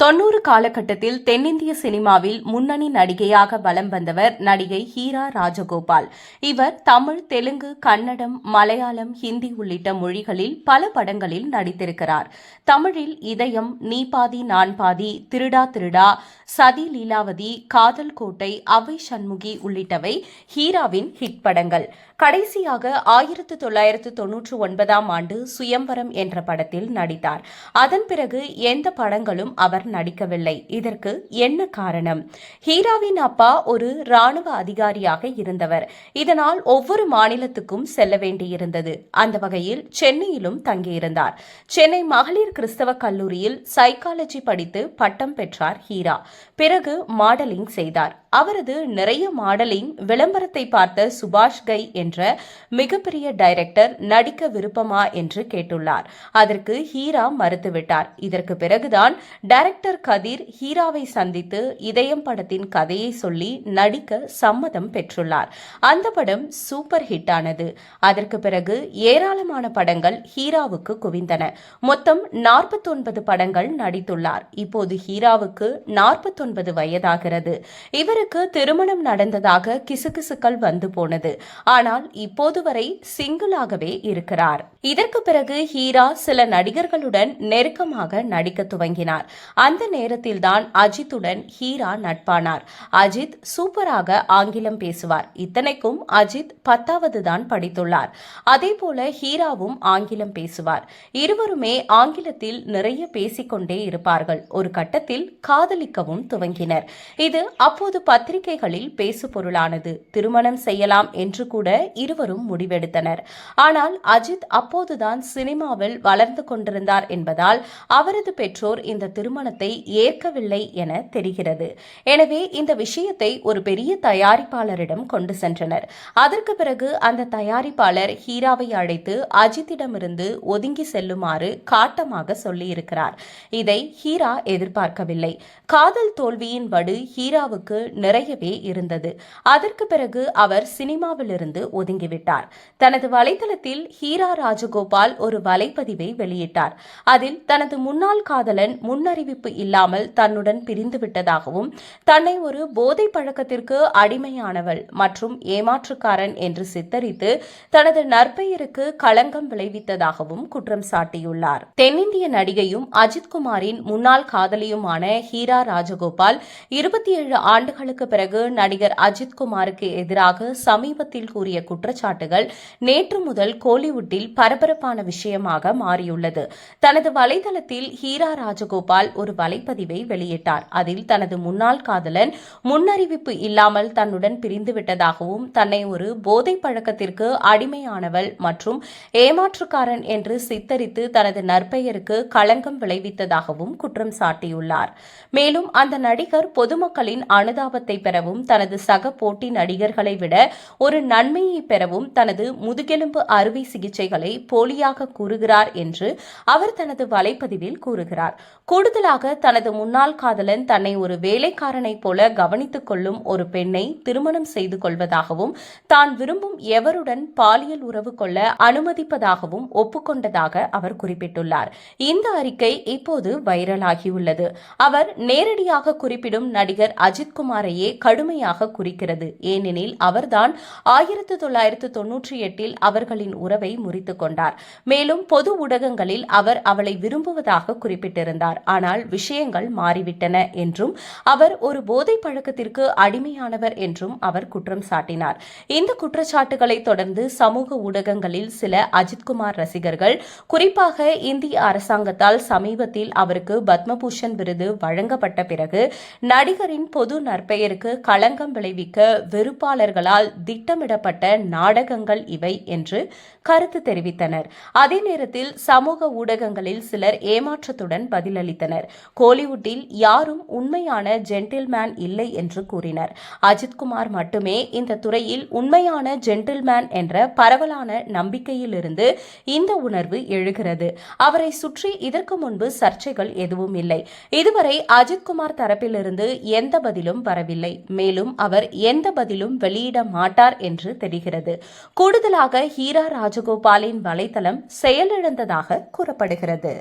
தொன்னூறு காலகட்டத்தில் தென்னிந்திய சினிமாவில் முன்னணி நடிகையாக வலம் வந்தவர் நடிகை ஹீரா ராஜகோபால். இவர் தமிழ் தெலுங்கு கன்னடம் மலையாளம் ஹிந்தி உள்ளிட்ட மொழிகளில் பல படங்களில் நடித்திருக்கிறார். தமிழில் இதயம் நீ பாதி நான் பாதி திருடா திருடா சதி லீலாவதி காதல் கோட்டை அவை சண்முகி உள்ளிட்டவை ஹீராவின் ஹிட் படங்கள். கடைசியாக ஆயிரத்து தொள்ளாயிரத்து தொன்னூற்று ஒன்பதாம் ஆண்டு சுயம்பரம் என்ற படத்தில் நடித்தார். அதன் பிறகு எந்த படங்களும் அவர் நடிக்கவில்லை. இதற்கு என்ன காரணம்? ஹீராவின் அப்பா ஒரு ராணுவ அதிகாரியாக இருந்தவர். இதனால் ஒவ்வொரு மாநிலத்துக்கும் செல்ல வேண்டியிருந்தது. அந்த வகையில் சென்னையிலும் தங்கியிருந்தார். சென்னை மகளிர் கிறிஸ்தவ கல்லூரியில் சைக்காலஜி படித்து பட்டம் பெற்றார் ஹீரா. பிறகு மாடலிங் செய்தார். அவரது நிறைய மாடலிங் விளம்பரத்தை பார்த்த சுபாஷ் கை என்ற மிகப்பெரிய டைரக்டர் நடிக்க விருப்பமா என்று கேட்டுள்ளார். அதற்கு ஹீரா மறுத்துவிட்டார். இதற்கு பிறகுதான் டைரக்டர் டைரக்டர் கதிர் ஹீராவை சந்தித்து இதயம் படத்தின் கதையை சொல்லி நடிக்க சம்மதம் பெற்றுள்ளார். அந்த படம் சூப்பர் ஹிட் ஆனது. அதற்கு பிறகு ஏராளமான படங்கள் ஹீராவுக்கு குவிந்தன. மொத்தம் நாற்பத்தொன்பது படங்கள் நடித்துள்ளார். இப்போது ஹீராவுக்கு நாற்பத்தொன்பது வயதாகிறது. இவருக்கு திருமணம் நடந்ததாக கிசுகிசுக்கள் வந்து போனது. ஆனால் இப்போது வரை சிங்கிளாகவே இருக்கிறார். இதற்கு பிறகு ஹீரா சில நடிகர்களுடன் நெருக்கமாக நடிக்க துவங்கினார். அந்த நேரத்தில்தான் அஜித்துடன் ஹீரா நட்பானார். அஜித் சூப்பராக ஆங்கிலம் பேசுவார். இத்தனைக்கும் அஜித் பத்தாவது தான் படித்துள்ளார். அதேபோல ஹீராவும் ஆங்கிலம் பேசுவார். இருவருமே ஆங்கிலத்தில் நிறைய பேசிக்கொண்டே இருப்பார்கள். ஒரு கட்டத்தில் காதலிக்கவும் துவங்கினர். இது அப்போது பத்திரிகைகளில் பேசு பொருளானது திருமணம் செய்யலாம் என்று கூட இருவரும் முடிவெடுத்தனர். ஆனால் அஜித் அப்போதுதான் சினிமாவில் வளர்ந்து கொண்டிருந்தார் என்பதால் அவரது பெற்றோர் இந்த திருமணத்தை ஏற்கவில்லை என தெரிகிறது. எனவே இந்த விஷயத்தை ஒரு பெரிய தயாரிப்பாளரிடம் கொண்டு சென்றனர். அதற்கு பிறகு அந்த தயாரிப்பாளர் ஹீராவை அழைத்து அஜித்திடமிருந்து ஒதுங்கி செல்லுமாறு காட்டமாக சொல்லியிருக்கிறார். இதை ஹீரா எதிர்பார்க்கவில்லை. காதல் தோல்வியின் வடு ஹீராவுக்கு நிறையவே இருந்தது. அதற்கு பிறகு அவர் சினிமாவிலிருந்து ஒதுங்கிவிட்டார். தனது வலைதளத்தில் ஹீரா ராஜகோபால் ஒரு வலைப்பதிவை வெளியிட்டார். அதில் தனது முன்னாள் காதலன் முன்னறிவிப்பு இல்லாமல் தன்னுடன் பிரிந்துவிட்டதாகவும் தன்னை ஒரு போதை பழக்கத்திற்கு அடிமையானவள் மற்றும் ஏமாற்றுக்காரன் என்று சித்தரித்து தனது நற்பெயருக்கு களங்கம் விளைவித்ததாகவும் குற்றம் சாட்டியுள்ளார். தென்னிந்திய நடிகையும் அஜித்குமாரின் முன்னாள் காதலியுமான ஹீரா ராஜகோபால் இருபத்தி ஏழு ஆண்டுகளுக்கு பிறகு நடிகர் அஜித்குமாருக்கு எதிராக சமீபத்தில் கூறிய குற்றச்சாட்டுகள் நேற்று முதல் கோலிவுட்டில் பரபரப்பான விஷயமாக மாறியுள்ளது. தனது வலைதளத்தில் ஹீரா ராஜகோபால் ஒரு வலைப்பதிவை வெளியிட்டார். அதில் தனது முன்னாள் காதலன் முன்னறிவிப்பு இல்லாமல் தன்னுடன் பிரிந்துவிட்டதாகவும் தன்னை ஒரு போதை பழக்கத்திற்கு அடிமையானவள் மற்றும் ஏமாற்றுக்காரன் என்று சித்தரித்து தனது நற்பெயருக்கு களங்கம் விளைவித்ததாகவும் குற்றம் சாட்டியுள்ளார். மேலும் அந்த நடிகர் பொதுமக்களின் அனுதாபத்தை பெறவும் தனது சக போட்டி நடிகர்களை விட ஒரு நன்மையை பெறவும் தனது முதுகெலும்பு அறுவை சிகிச்சைகளை போலியாக கூறுகிறார் என்று அவர் தனது வலைப்பதிவில் கூறுகிறார். கூடுதலாக தனது முன்னாள் காதலன் தன்னை ஒரு வேலைக்காரனைப் போல கவனித்துக் கொள்ளும் ஒரு பெண்ணை திருமணம் செய்து கொள்வதாகவும் தான் விரும்பும் எவருடன் பாலியல் உறவு கொள்ள அனுமதிப்பதாகவும் ஒப்புக்கொண்டதாக அவர் குறிப்பிட்டுள்ளார். இந்த அறிக்கை இப்போது வைரலாகியுள்ளது. அவர் நேரடியாக குறிப்பிடும் நடிகர் அஜித்குமாரையே கடுமையாக குறிக்கிறது. ஏனெனில் அவர்தான் ஆயிரத்து தொள்ளாயிரத்து தொன்னூற்றி எட்டில் அவர்களின் உறவை முறித்துக் கொண்டார். மேலும் பொது ஊடகங்களில் அவர் அவளை விரும்புவதாக குறிப்பிட்டிருந்தார். ஆனால் விஷயங்கள் மாறிவிட்டன என்றும் அவர் ஒரு போதை பழக்கத்திற்கு அடிமையானவர் என்றும் அவர் குற்றம் சாட்டினார். இந்த குற்றச்சாட்டுகளை தொடர்ந்து சமூக ஊடகங்களில் சில அஜித்குமார் ரசிகர்கள் குறிப்பாக இந்திய அரசாங்கத்தால் சமீபத்தில் அவருக்கு பத்மபூஷன் விருது வழங்கப்பட்ட பிறகு நடிகரின் பொது நற்பெயருக்கு களங்கம் விளைவிக்க வெறுப்பாளர்களால் திட்டமிடப்பட்ட நாடகங்கள் இவை என்று கருத்து தெரிவித்தனர். அதே நேரத்தில் சமூக ஊடகங்களில் சிலர் ஏமாற்றத்துடன் பதிலளித்தனர். கோலிவுட்டில் யாரும் உண்மையான ஜென்டில்மேன் இல்லை என்று கூறினர். அஜித்குமார் மட்டுமே இந்த துறையில் உண்மையான ஜென்டில்மேன் என்ற பரவலான நம்பிக்கையிலிருந்து இந்த உணர்வு எழுகிறது. அவரை சுற்றி இதற்கு முன்பு சர்ச்சைகள் எதுவும் இல்லை. இதுவரை அஜித்குமார் தரப்பிலிருந்து எந்த பதிலும் வரவில்லை. மேலும் அவர் எந்த பதிலும் வெளியிட மாட்டார் என்று தெரிகிறது. கூடுதலாக ஹீரா ராஜகோபாலின் வலைதளம் செயலிழந்ததாக கூறப்படுகிறது.